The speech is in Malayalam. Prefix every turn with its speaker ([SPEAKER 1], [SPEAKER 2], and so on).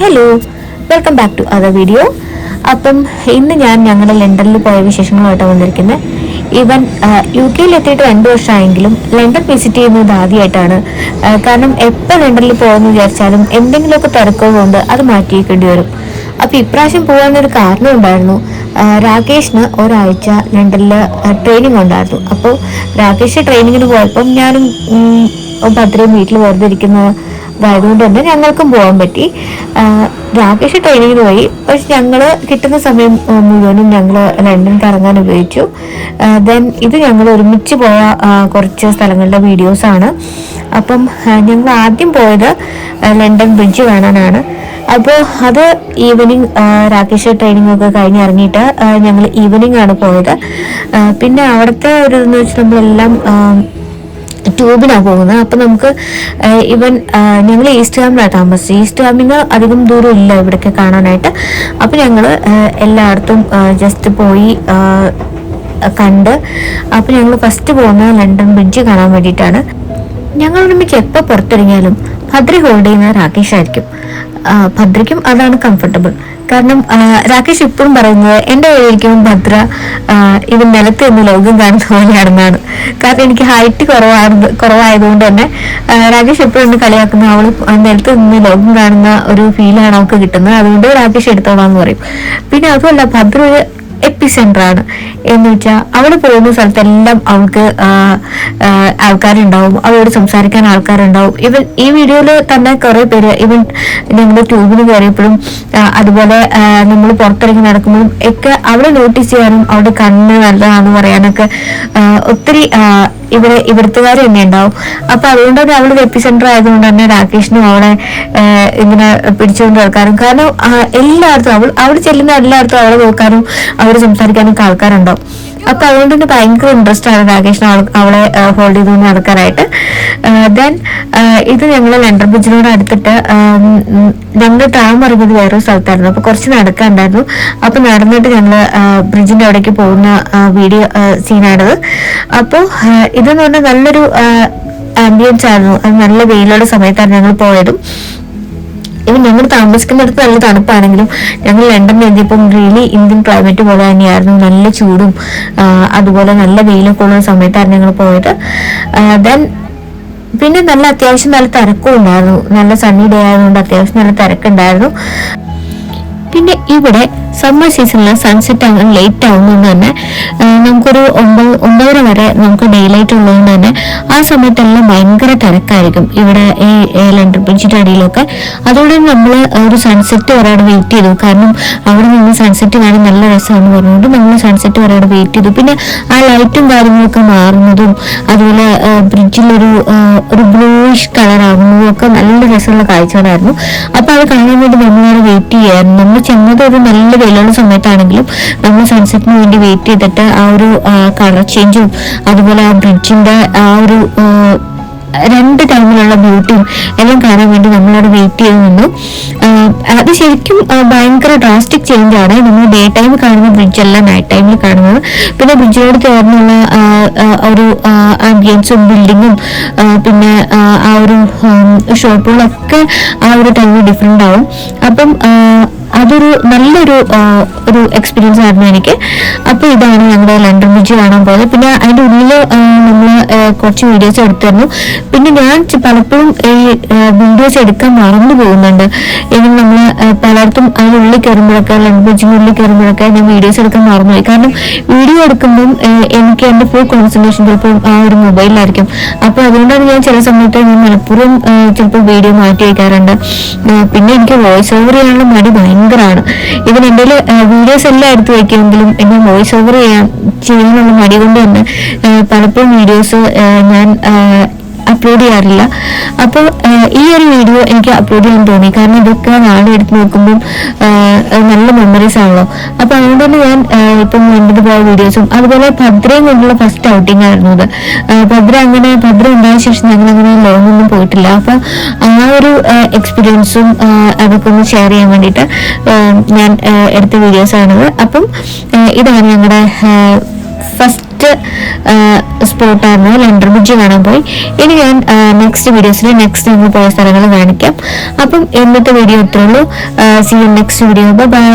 [SPEAKER 1] Hello welcome back to other video അപ്പം ഇന്ന് ഞാൻ ഞങ്ങളുടെ ലണ്ടനിൽ പോയ വിശേഷങ്ങളുമായിട്ടാണ് വന്നിരിക്കുന്നത് ഈവൻ യു കെയിൽ എത്തിയിട്ട് രണ്ട് വർഷമായെങ്കിലും ലണ്ടൻ വിസിറ്റ് ചെയ്യുന്നത് ആദ്യമായിട്ടാണ്. കാരണം എപ്പോൾ ലണ്ടനിൽ പോകുമെന്ന് വിചാരിച്ചാലും എന്തെങ്കിലുമൊക്കെ കൊണ്ട് അത് മാറ്റിയേക്കേണ്ടി വരും. അപ്പോൾ ഇപ്രാവശ്യം പോകാനൊരു കാരണം ഉണ്ടായിരുന്നു. രാകേഷിന് ഒരാഴ്ച ലണ്ടനിൽ ട്രെയിനിങ് ഉണ്ടായിരുന്നു. അപ്പോൾ രാകേഷ് ട്രെയിനിങ്ങിന് പോയപ്പം ഞാനും ഭദ്രയും വീട്ടിൽ വെറുതെ ഇരിക്കുന്ന. ഇതായതുകൊണ്ട് തന്നെ ഞങ്ങൾക്കും പോകാൻ പറ്റി. രാകേഷ് ട്രെയിനിങ്ങിന് പോയി. പക്ഷെ ഞങ്ങൾ കിട്ടുന്ന സമയം മുഴുവനും ഞങ്ങൾ ലണ്ടൻ കറങ്ങാൻ ഉപയോഗിച്ചു. ദെൻ ഇത് ഞങ്ങൾ ഒരുമിച്ച് പോയ കുറച്ച് സ്ഥലങ്ങളുടെ വീഡിയോസാണ് അപ്പം ഞങ്ങൾ ആദ്യം പോയത് ലണ്ടൻ ബ്രിഡ്ജ് കാണാനാണ്. അപ്പോൾ അത് ഈവനിങ് രാകേഷ് ട്രെയിനിങ് ഒക്കെ കഴിഞ്ഞ് ഇറങ്ങിയിട്ട് ഞങ്ങൾ ഈവനിങ് ആണ് പോയത്. പിന്നെ അവിടുത്തെ ഒരു എന്ന് വെച്ചാൽ നമ്മളെല്ലാം ട്യൂബിനാണ് പോകുന്നത്. അപ്പം നമുക്ക് ഇവൻ ഞങ്ങൾ ഈസ്റ്റ് ഹാമിലാണ് താമസിച്ചത് ഈസ്റ്റ് ഹാമിന് അധികം ദൂരം ഇല്ല ഇവിടേക്ക് കാണാനായിട്ട്. അപ്പം ഞങ്ങൾ എല്ലായിടത്തും ജസ്റ്റ് പോയി കണ്ട് അപ്പം ഞങ്ങൾ ഫസ്റ്റ് പോകുന്നത് ലണ്ടൻ ബ്രിഡ്ജ് കാണാൻ വേണ്ടിയിട്ടാണ്. ഞങ്ങൾ ഒരുമിച്ച് എപ്പോൾ പുറത്തിറങ്ങിയാലും ഭദ്രി ഹോൾഡ് ചെയ്യുന്ന രാകേഷ് ആയിരിക്കും. ആ, ഭദ്രയ്ക്കും അതാണ് കംഫർട്ടബിൾ കാരണം രാകേഷ് ഇപ്പോഴും പറയുന്നത് എന്റെ കയ്യിലിരിക്കുമ്പോൾ ഭദ്ര. ഇത് നിലത്ത് നിന്ന് ലോകം കാണുന്ന പോലെയാണെന്നാണ്. കാരണം എനിക്ക് ഹൈറ്റ് കുറവാണ് കുറവായതുകൊണ്ട് തന്നെ രാകേഷ് എപ്പോഴും എന്നെ കളിയാക്കുന്ന. അവൾ നിലത്ത് നിന്ന് ലോകം കാണുന്ന ഒരു ഫീലാണ് അവൾക്ക് കിട്ടുന്നത്. അതുകൊണ്ട് രാകേഷ് എടുത്തോളാന്ന് പറയും. പിന്നെ അതുമല്ല ഭദ്ര ഒരു എപ്പി സെന്റർ ആണ് എന്ന് വെച്ചാൽ അവിടെ പോകുന്ന സ്ഥലത്തെല്ലാം അവൾക്ക് ആൾക്കാരുണ്ടാവും. അവളോട് സംസാരിക്കാൻ ആൾക്കാരുണ്ടാവും. ഇവൻ ഈ വീഡിയോയിൽ തന്നെ കുറെ പേര് ഇവൻ ഞങ്ങൾ ട്യൂബിന് കയറിയപ്പോഴും അതുപോലെ നമ്മൾ പുറത്തിറങ്ങി നടക്കുമ്പോഴും ഒക്കെ അവളെ നോട്ടീസ് ചെയ്യാനും അവളുടെ കണ്ണ് നല്ലതാണെന്ന് പറയാനൊക്കെ ഒത്തിരി ഇവിടെ ഇവിടുത്തുകാർ തന്നെ ഉണ്ടാവും. അപ്പൊ അതുകൊണ്ട് തന്നെ അവൾ വെപ്പി സെന്റർ ആയതുകൊണ്ട് തന്നെ രാകേഷിനും അവളെ ഇങ്ങനെ പിടിച്ചുകൊണ്ട് നടക്കാനും കാരണം എല്ലായിടത്തും അവൾ അവിടെ ചെല്ലുന്ന എല്ലായിടത്തും അവളെ നോക്കാനും അവർ സംസാരിക്കാനും ഒക്കെ ആൾക്കാരുണ്ടാവും. അപ്പൊ അതുകൊണ്ട് തന്നെ ഭയങ്കര ഇൻട്രസ്റ്റ് ആണ് രാകേഷിന് അവളെ ഹോൾഡ് ചെയ്ത് നടക്കാനായിട്ട്. ദെൻ ഇത് ഞങ്ങൾ ലണ്ടർ ബ്രിഡ്ജിനോട് അടുത്തിട്ട് ഞങ്ങൾ ട്രാം ഇറങ്ങിയത് വേറൊരു സ്ഥലത്തായിരുന്നു. അപ്പൊ കുറച്ച് നടക്കാണ്ടായിരുന്നു അപ്പൊ നടന്നിട്ട് ഞങ്ങൾ ബ്രിഡ്ജിന്റെ അവിടേക്ക് പോകുന്ന വീഡിയോ സീനാണത് അപ്പോൾ ഇതെന്ന് പറഞ്ഞാൽ നല്ലൊരു ആംബിയൻസ് ആയിരുന്നു. അത് നല്ല വെയിലുള്ള സമയത്താണ് ഞങ്ങൾ പോയതും. ഇവൻ ഞങ്ങൾ താമസിക്കുന്നിടത്ത് നല്ല തണുപ്പാണെങ്കിലും ഞങ്ങൾ ലണ്ടനിൽ എത്തിയപ്പം റിയലി ഇന്ത്യൻ ക്ലൈമറ്റ് പോലെ തന്നെയായിരുന്നു. നല്ല ചൂടും അതുപോലെ നല്ല വെയിലൊക്കെ ഉള്ള സമയത്താണ് ഞങ്ങൾ പോയത്. ദെൻ പിന്നെ നല്ല അത്യാവശ്യം നല്ല തിരക്കും ഉണ്ടായിരുന്നു നല്ല സണ്ണി ഡേ ആയതുകൊണ്ട് അത്യാവശ്യം നല്ല തിരക്കുണ്ടായിരുന്നു. പിന്നെ ഇവിടെ സമ്മർ സീസണിൽ സൺസെറ്റ് അങ്ങനെ ലേറ്റ് ആവുന്നതുകൊണ്ട് തന്നെ നമുക്കൊരു ഒമ്പത് ഒമ്പതര വരെ നമുക്ക് ഡേ ലൈറ്റ് ഉള്ളതുകൊണ്ട് തന്നെ ആ സമയത്തെല്ലാം ഭയങ്കര തിരക്കായിരിക്കും. ഇവിടെ ഈ ലണ്ടൻ ബ്രിഡ്ജിന്റെ അടിയിലൊക്കെ. അതുകൊണ്ട് നമ്മൾ ഒരു സൺസെറ്റ് വരെ അവിടെ വെയിറ്റ് ചെയ്തു. കാരണം അവിടെ നിന്ന് സൺസെറ്റ് കാണാൻ നല്ല രസമാണെന്ന് പറഞ്ഞുകൊണ്ട് നമ്മൾ സൺസെറ്റ് വരെ അവിടെ വെയിറ്റ് ചെയ്തു. പിന്നെ ആ ലൈറ്റും കാര്യങ്ങളൊക്കെ മാറുന്നതും അതുപോലെ ബ്രിഡ്ജിലൊരു ഒരു ബ്ലൂയിഷ് കളർ ആകുന്നതും ഒക്കെ നല്ല രസമുള്ള കാഴ്ചകളായിരുന്നു. അപ്പൊ അത് കാണാൻ വേണ്ടി നമ്മളവിടെ വെയിറ്റ് ചെയ്യായിരുന്നു. നമ്മൾ ചെന്നത് ഒരു നല്ല വെയിലുള്ള സമയത്താണെങ്കിലും നമ്മൾ സൺസെറ്റിന് വേണ്ടി വെയിറ്റ് ചെയ്തിട്ട് ആ ഒരു കളർ ചേഞ്ചും അതുപോലെ ആ ബ്രിഡ്ജിന്റെ ആ ഒരു രണ്ട് ടൈമിലുള്ള ബ്യൂട്ടിയും എല്ലാം കാണാൻ വേണ്ടി നമ്മളവിടെ വെയിറ്റ് ചെയ്ത് നിന്നു. അത് ശരിക്കും ഭയങ്കര ഡ്രാസ്റ്റിക് ചേഞ്ച് ആണ്. നമ്മൾ ഡേ ടൈം കാണുന്ന ബ്രിഡ്ജ് അല്ല നൈറ്റ് ടൈമിൽ കാണുന്നത്. പിന്നെ ബ്രിഡ്ജിനോട് ചേർന്നുള്ള ഒരു ആംബിയൻസും ബിൽഡിങ്ങും പിന്നെ ആ ഒരു ഷോപ്പുകളൊക്കെ ആ ഒരു ടൈമിൽ ഡിഫറെന്റ് ആവും. അപ്പം അതൊരു നല്ലൊരു ഒരു എക്സ്പീരിയൻസ് ആയിരുന്നു എനിക്ക്. അപ്പോൾ ഇതാണ് ഞങ്ങളുടെ ലണ്ടൻ ബ്രിഡ്ജ് കാണാൻ പോയത്. പിന്നെ അതിന്റെ ഉള്ളിൽ നമ്മൾ കുറച്ച് വീഡിയോസ് എടുത്തിരുന്നു. പിന്നെ ഞാൻ പലപ്പോഴും ഈ വീഡിയോസ് എടുക്കാൻ മറന്നു പോകുന്നുണ്ട്. ഇനി നമ്മൾ പലയിടത്തും അതിനുള്ളിൽ കയറുമ്പോഴൊക്കെ ലണ്ടൻ ബ്രിഡ്ജിന്റെ ഉള്ളിൽ കയറുമ്പോഴൊക്കെ ഞാൻ വീഡിയോസ് എടുക്കാൻ മറന്നുപോയി കാരണം വീഡിയോ എടുക്കുമ്പം എനിക്ക് എന്റെ ഫുൾ കോൺസെൻട്രേഷൻ ചിലപ്പോൾ ആ ഒരു മൊബൈലിലായിരിക്കും അപ്പോൾ അതുകൊണ്ടാണ് ഞാൻ ചില സമയത്ത് ഞാൻ മലപ്പുറം ചിലപ്പോൾ വീഡിയോ മാറ്റി വയ്ക്കാറുണ്ട് പിന്നെ എനിക്ക് വോയിസ് ഓവർ ചെയ്യാനുള്ള മടി ഭയങ്കരമാണ്. ഇവൻ എന്റെ വീഡിയോസ് എല്ലാം എടുത്ത് വയ്ക്കുമെങ്കിലും എന്നെ വോയിസ് ഓവർ ചെയ്യാൻ ചെയ്യാനുള്ള മടി കൊണ്ട് തന്നെ പലപ്പോഴും വീഡിയോസ് ഞാൻ അപ്ലോഡ് ചെയ്യാറില്ല. അപ്പോൾ ഈ ഒരു വീഡിയോ എനിക്ക് അപ്ലോഡ് ചെയ്യാൻ തോന്നി. കാരണം ഇതൊക്കെ നാളെ എടുത്ത് നോക്കുമ്പോൾ നല്ല മെമ്മറീസ് ആണല്ലോ. അപ്പൊ അതുകൊണ്ട് തന്നെ ഞാൻ ഇപ്പം കണ്ടിട്ട് പോയ വീഡിയോസും അതുപോലെ ഭദ്രയും കൊണ്ടുള്ള ഫസ്റ്റ് ഔട്ടിംഗ് ആയിരുന്നു ഇത് ഭദ്ര അങ്ങനെ ഭദ്ര ഉണ്ടായ ശേഷം ഞങ്ങൾ അങ്ങനെ ലോങ് ഒന്നും പോയിട്ടില്ല. അപ്പൊ ആ ഒരു എക്സ്പീരിയൻസും അതൊക്കെ ഒന്ന് ഷെയർ ചെയ്യാൻ വേണ്ടിയിട്ട് ഞാൻ എടുത്ത വീഡിയോസ് ആണിത്. അപ്പം ഇതാണ് ഞങ്ങളുടെ ഫസ്റ്റ് ബെസ്റ്റ് സ്പോട്ടായിരുന്നു ലണ്ടർ ബ്രിഡ്ജ് കാണാൻ പോയി. ഇനി ഞാൻ നെക്സ്റ്റ് വീഡിയോസിൽ നെക്സ്റ്റ് നമ്മൾ പോയ സ്ഥലങ്ങൾ കാണിക്കാം. അപ്പം ഇന്നത്തെ വീഡിയോ ഇത്രയുള്ളൂ see you next video bye